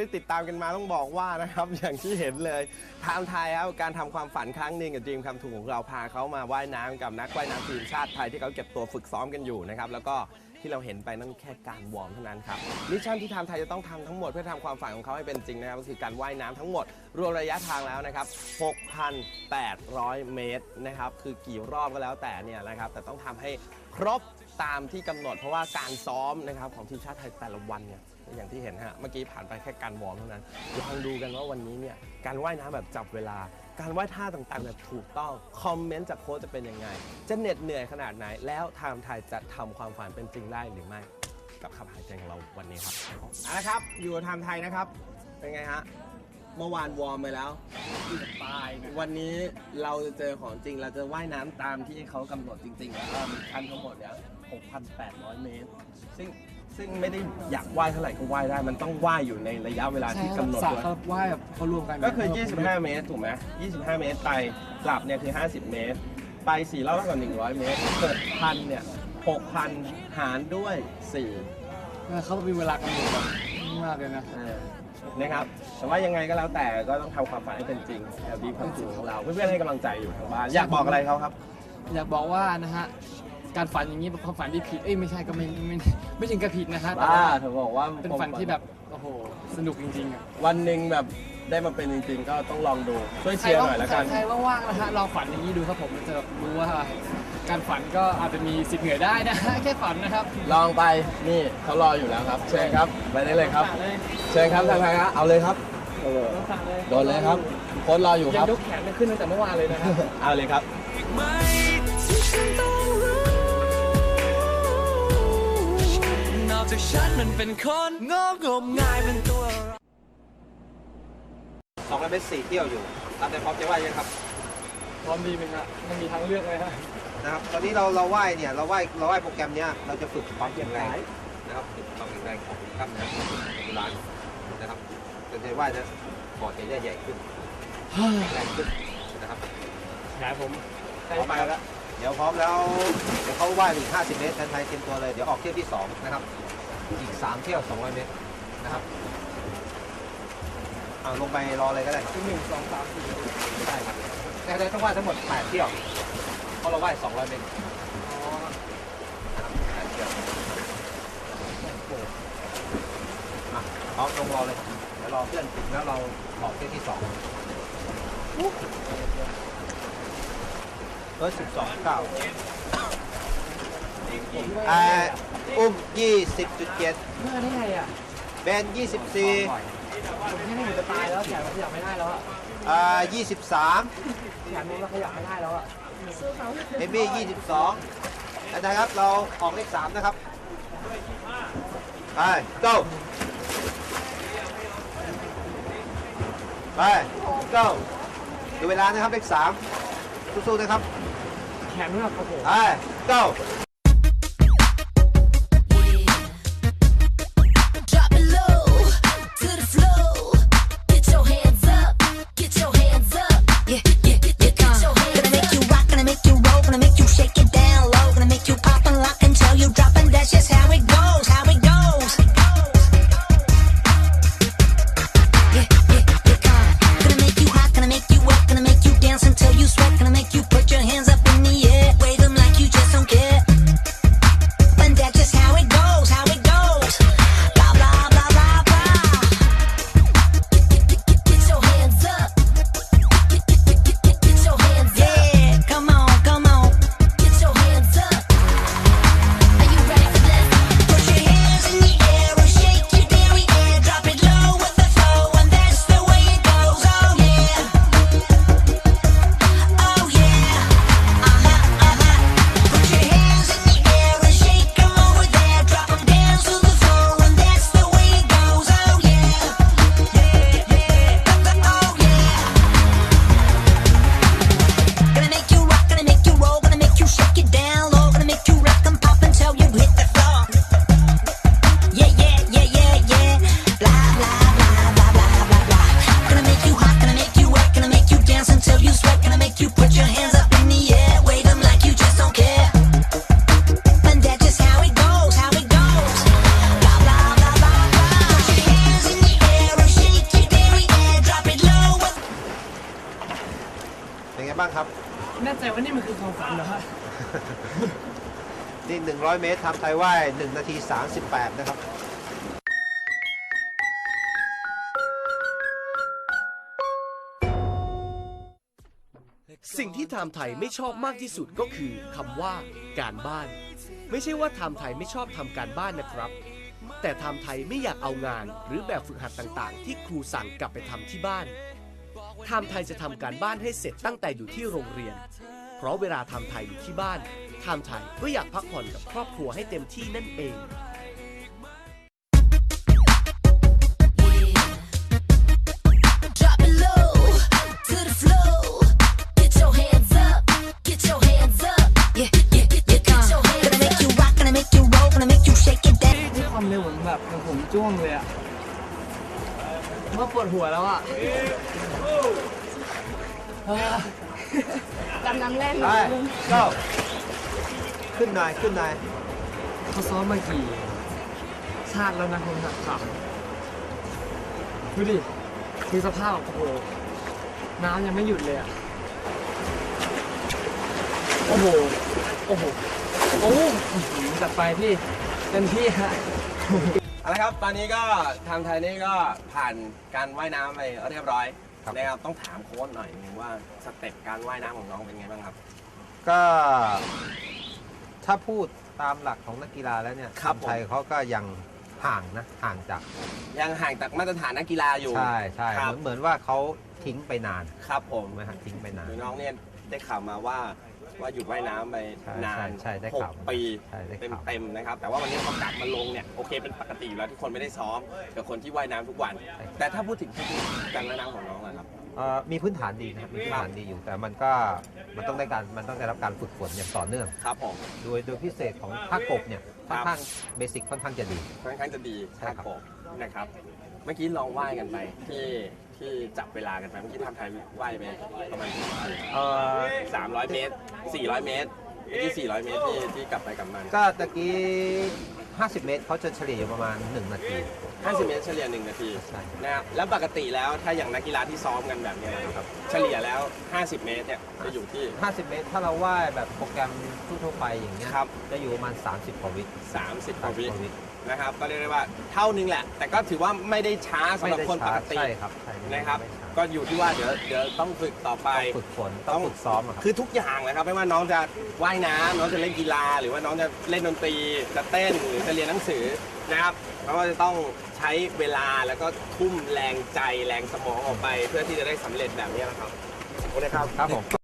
ที่ติดตามกันมาต้องบอกว่านะครับ อย่างที่เห็นเลยไทม์ไทยครับการทำความฝันครั้งหนึ่งกับดีมคำถูกของเราพาเขามาว่ายน้ำกับนักว่ายน้ำทีมชาติไทยที่เขาเก็บตัวฝึกซ้อมกันอยู่นะครับแล้วก็ที่เราเห็นไปนั่นแค่การวอร์มเท่านั้นครับมิชชั่นที่ไทม์ไทยจะต้องทำทั้งหมดเพื่อทำความฝันของเขาให้เป็นจริงนะครับก็คือการว่ายน้ำทั้งหมด รวมระยะทางแล้วนะครับ 6,800 เมตรนะครับคือกี่รอบก็แล้วแต่เนี่ยนะครับแต่ต้องทำให้ครบตามที่กำหนด เพราะว่าการซ้อมนะครับของทีมชาติไทยแต่ละวันเนี่ย อย่างที่เห็นฮะเมื่อกี้ผ่านไปแค่การวอร์มเท่านั้นลองดูกันว่าวันนี้เนี่ยการว่ายน้ำแบบจับเวลา การว่ายท่าต่างๆแบบถูกต้องคอมเมนต์จากโค้ชจะเป็นยังไง จะเหน็ดเหนื่อยขนาดไหน แล้วไทม์ไทยจะทำความฝันเป็นจริงได้หรือไม่ กับคำหายใจของเราวันนี้ครับเอาละครับ อยู่กับไทม์ไทยนะครับ เป็นไงฮะเมื่อวานวอร์มไปแล้ว ตายนะวันนี้เราจะเจอของจริงเราจะว่ายน้ำตามที่เขากำหนดจริงๆแล้วก็มีขั้นทั้งหมดเนี่ย6,800 เมตร ซึ่ง ซึ่งไม่ได้อยากว่ายเท่าไหร่ก็ว่ายได้ มันต้องว่ายอยู่ในระยะเวลาที่กำหนดสระด้วยเขาว่ายแบบเขารวมกันก็คือ 25 เมตรถูกไหม25 เมตรไปกลับเนี่ยคือ 50 เมตร ไป4รอบเท่ากับ100 เมตรเกิดพันเนี่ย6,000 หารด้วย 4 เขามีเวลากำหนดแบบมากเลยนะเออนะครับแต่ว่ายังไงก็แล้วแต่ก็ต้องทำความฝันให้เป็นจริงแบบดีความจริงของเรา เพื่อนๆให้กำลังใจอยู่ทางบ้านอยากบอกอะไรเขาครับ อยากบอกว่านะฮะ การฝันอย่างนี้เป็นความฝันที่ผิด เอ้ยไม่ใช่ก็ไม่ไม่ไม่ถึงกับผิดนะฮะแต่บ้าว่าเธอบอกว่าเป็นฝันที่แบบโอ้โหสนุกจริงๆอะวันหนึ่งแบบได้มาเป็นจริงๆ ก็ต้องลองดูช่วยเชียร์หน่อยแล้วกัน ใครว่างๆนะฮะลองฝันอย่างนี้ดูครับผมจะรู้ว่าการฝันก็อาจจะมีสิทธิ์เหนื่อยได้นะฮะแค่ฝันนะครับลองไปนี่เขารออยู่แล้วครับ เชิญครับไปได้เลยครับเชิญครับทางใครครับเอาเลยครับต้องสั่งเลยโดนเลยครับโค้ชรออยู่คยัรับงยกแขนไม่ขึ้นตั้งแต่เมื่อวานเลยนะครับเอาเลยครับ นอกจากฉันมันเป็นคนงงมงายเป็นตัวสองร้อยเมตรสี่เที่ยวอยู่ตามแต่พร้อมจะว่ายังครับ พร้อมดีไหมฮะมันมีทางเลือกเลยฮะนะครับ ตอนนี้เราเราไหว้เนี่ยเราไหว้เราไหว้โปรแกรมเนี้ยเราจะฝึกความแข็งแรงนะครับฝึกความแข็งแรงของกล้ามเนื้อโบราณนะครับจะได้ว่าจะปอดจะได้ใหญ่ขึ้นแข็งแรงขึ้นนะครับยายผมพร้อมไปแล้ว เดี๋ยวพร้อมแล้วเดี๋ยวเขาไหว้อีก50 เมตรทันไทยเตรียมตัวเลยเดี๋ยวออกเที่ยวที่ 2 นะครับ อีก 3 เที่ยว 200 เมตรนะครับเอาลงไปรอเลยก็ได้หนึ่งสองสามสี่ได้ครับแต่เราต้องไหว้ทั้งหมด 8 เที่ยวเพราะเราไหว้200 เมตรอ๋อนะครับ8เที่ยวอะพร้อมลงรอเลยครับเดี๋ยวรอเพื่อนถึงแล้วเราออกเที่ยวที่สองเบอร์สิบสองเก้า อ่าอุ้มยี่สิบจุดเจ็ดเมื่อได้ไงอะแบนยี่สิบสี่ผมแค่นี้ผมจะตายแล้วแขนมันขยับไม่ได้แล้วอะอ่ายี่สิบสามแขนมันขยับไม่ได้แล้วอะเอมี่ยี่สิบสองนะครับ เราออกเลขสามนะครับ ไป go ไป go ดูเวลานะครับ เลขสามสู้ๆนะครับ แขนมันแบบโอ้โห ไป go แน่ใจว่านี่มันคือความฝันเหรอฮะนี่ 100 เมตรทำไทยว่าย1นาที 38 นะครับ สิ่งที่ไทม์ไทยไม่ชอบมากที่สุดก็คือคำว่าการบ้าน ไม่ใช่ว่าไทม์ไทยไม่ชอบทำการบ้านนะครับ แต่ไทม์ไทยไม่อยากเอางานหรือแบบฝึกหัดต่างๆ ที่ครูสั่งกลับไปทำที่บ้าน ไทมไทยจะทำการบ้านให้เสร็จตั้งแต่อยู่ที่โรงเรียน เพราะเวลาไทมไทยอยู่ที่บ้านไทมไทยก็อยากพักผ่อนกับครอบครัวให้เต็มที่นั่นเองความเร็วมแบบผมจ้วงเลยอะ ว่าปวดหัวแล้วอะกำลังแรกไปก็ขึ้นหน่อยขึ้นหน่อยเขาซ้อมมากี่ ชาติแล้วนะคนขับขับดูดิคือสภาพโอ้โหน้ำยังไม่หยุดเลยอะโอ้โห โอ้โห โอ้โหอื้อหือจัดไปพี่เต็มที่ฮะ เอาละครับตอนนี้ก็ทางไทยนี่ก็ผ่านการว่ายน้ำไปเรียบร้อยครับ นะครับต้องถามโค้ชหน่อยนึงว่าสเต็ปการว่ายน้ำของน้องเป็นไงบ้างครับ ก็ถ้าพูดตามหลักของนักกีฬาแล้วเนี่ยครับทีมไทยเขาก็ยังห่างนะห่างจากยังห่างจากมาตรฐานนักกีฬาอยู่ ใช่ใช่ครับเหมือนเหมือนว่าเขาทิ้งไปนานครับผมถูกไหมฮะทิ้งไปนาน คือน้องเนี่ยได้ข่าวมาว่า ว่าหยุดว่ายน้ำไปใช่นานใช่ใช่ได้หกข่าวปีใช่ได้เต็มข่าว เต็มๆนะครับ แต่ว่าวันนี้พอกลับมาลงเนี่ยโอเคเป็นปกติอยู่แล้วทุกคนไม่ได้ซ้อมกับคนที่ว่ายน้ำทุกวัน แต่ถ้าพูดถึงเทคนิคการว่ายน้ำของน้องนะครับ เอ่อมีพื้นฐานดีนะครับมีพื้นฐานดีอยู่แต่มันก็มันต้องได้การมันต้องได้รับการฝึกฝนอย่างต่อเนื่อง ครับผม โดยโดยพิเศษของภาคกบเนี่ย ค่อนข้างเบสิกค่อนข้างจะดี ค่อนข้างจะดีใช่ครับผมนะครับ เมื่อกี้ลองว่ายกันไปที่ที่จับเวลากันไปเมื่อกี้ทำไทยว่ายไปประมาณเอ่อสามร้อยเมตรสี่ร้อยเมตรเมื่อกี้สี่ร้อยเมตรที่ที่กลับไปกลับมาก็ตะกี้ 50 เมตรเขาจะเฉลี่ยอยู่ประมาณ 1 นาที 50 เมตรเฉลี่ย1นาทีใช่นะครับแล้วปกติแล้วถ้าอย่างนักกีฬาที่ซ้อมกันแบบเนี้ยนะครับเฉลี่ยแล้ว 50 เมตรเนี่ยจะอยู่ที่ 50 เมตร ถ้าเราว่ายแบบโปรแกรมทั่วๆไปอย่างเงี้ยครับ จะอยู่ประมาณ 30กว่าวิ30กว่าวิ30กว่าวินะครับก็เรียกได้ว่าเท่านึงแหละ แต่ก็ถือว่าไม่ได้ช้าสำหรับคนปกติ ใช่ครับใช่นะครับ ไม่ช้า ก็อยู่ที่ว่าเดี๋ยวเดี๋ยวต้องฝึกต่อไปต้องฝึกฝนต้องฝึกซ้อมอะครับคือทุกอย่างเลยครับไม่ว่าน้องจะว่ายน้ำน้องจะเล่นกีฬา หรือว่าน้องจะเล่นดนตรีจะเต้นหรือจะเรียนหนังสือนะครับ เขาะว่าจะต้องใช้เวลาแล้วก็ทุ่มแรงใจแรงสมองออกไป เพื่อที่จะได้สำเร็จแบบนี้นะครับโอเคครับ ครับผม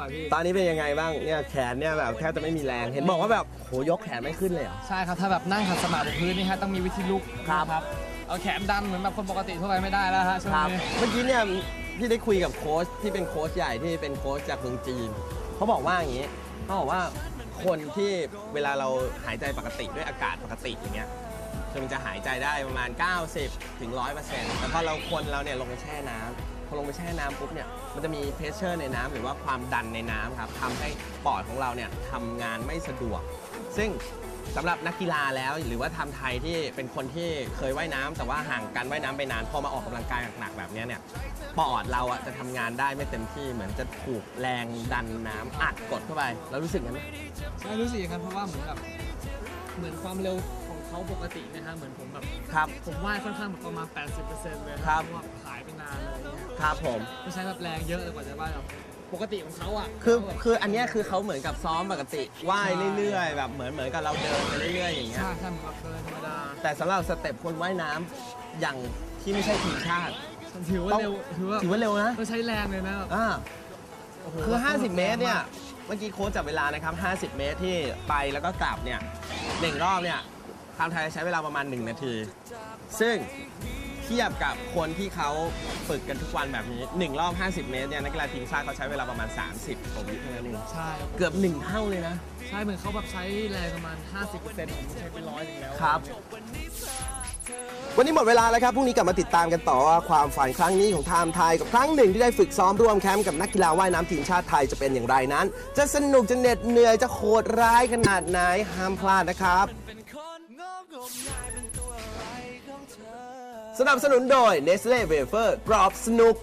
ไม่ไหวพี่ ตอนนี้เป็นยังไงบ้างเนี่ยแขนเนี่ยแบบแทบจะไม่มีแรงเห็นบอกว่าแบบโหยกแขนไม่ขึ้นเลยเหรอ ใช่ครับ ถ้าแบบนั่งขัดสมาธิบนพื้นนี่ฮะต้องมีวิธีลุกครับครับ เอาแขนดันเหมือนแบบคนปกติทั่วไปไม่ได้แล้วฮะช่วงนี้ เมื่อกี้เนี่ยพี่ได้คุยกับโค้ชที่เป็นโค้ชใหญ่ที่เป็นโค้ชจากเมืองจีนเขาบอกว่าอย่างนี้เขาบอกว่าคนที่เวลาเราหายใจปกติด้วยอากาศปกติอย่างเงี้ยคือมันจะหายใจได้ประมาณ 90ถึง100%แต่พอเราคนเราเนี่ยลงไปแช่น้ำ พอลงไปแช่น้ำปุ๊บเนี่ยมันจะมีเพรสเชอร์ในน้ำหรือว่าความดันในน้ำครับทำให้ปอดของเราเนี่ยทำงานไม่สะดวก ซึ่งสำหรับนักกีฬาแล้วหรือว่าทำไทยที่เป็นคนที่เคยว่ายน้ำแต่ว่าห่างการว่ายน้ำไปนานพอมาออกกำลังกายหนักๆแบบเนี้ยเนี่ยปอดเราอะจะทำงานได้ไม่เต็มที่เหมือนจะถูกแรงดันน้ำอัดกดเข้าไป แล้วรู้สึกงั้นไหม ใช่รู้สึกอย่างนั้นเพราะว่าเหมือนแบบเหมือนความเร็ว เขาปกตินะฮะเหมือนผมแบบครับ ผมว่ายค่อนข้างแบบประมาณ 80%เลยนะครับ เพาะว่าหายไปนานอะไรเงี้ยครับผมต้องใช้แบบแรงเยอะเลยกว่าจะว่ายแบบปกติของเขาอะคือเขาแบบ คืออันเนี้ยคือเขาเหมือนกับซ้อมปกติว่ายเรื่อยๆ แบบเหมือนเหมือนกับเราเดินไปเรื่อยๆอย่างเงี้ย ใช่ใช่เหมือนแบบเดินธรรมดาแต่สำหรับสเต็ปคนว่ายน้ำอย่างที่ไม่ใช่ทีมชาติ ถือว่าเร็วถือว่าถือว่าเร็วนะต้องใช้แรงเลยนะแบบอ่า โโหคือ 50 เมตรเนี่ย เมื่อกี้โค้ชจับเวลานะครับ 50 เมตรที่ไปแล้วก็กลับเนี่ยหนึ่งรอบเนี่ย ทางไทยใช้เวลาประมาณ 1 นาที ซึ่งทียบกับคนที่เขาฝึกกันทุกวันแบบนี้ 1 รอบ 50 เมตรเนี่ยนักกีฬาทีมชาติเขาใช้เวลาประมาณ 30กว่าวิเท่านั้นเองใช่เกือบ 1 เท่าเลยนะ ใช่เหมือนเขาแบบใช้แรงประมาณ 50%ผมใช้เป็นร้อยหนึงแล้ว ครับ วันนี้หมดเวลาแล้วครับพรุ่งนี้กลับมาติดตามกันต่อว่าความฝันครั้งนี้ของไทม์ไทยกับครั้งหนึ่งที่ได้ฝึกซ้อมร่วมแคมป์กับนักกีฬาว่ายน้ำทีมชาติไทยจะเป็นอย่างไรนั้น จะสนุกจะเหน็ดเหนื่อยจะโหดร้ายขนาดไหนห้ามพลาดนะครับเป็นคนงอก งมงายเป็นตัวอะไรของเธอ สนับสนุนโดย Nestle Wafer กรอบสนุก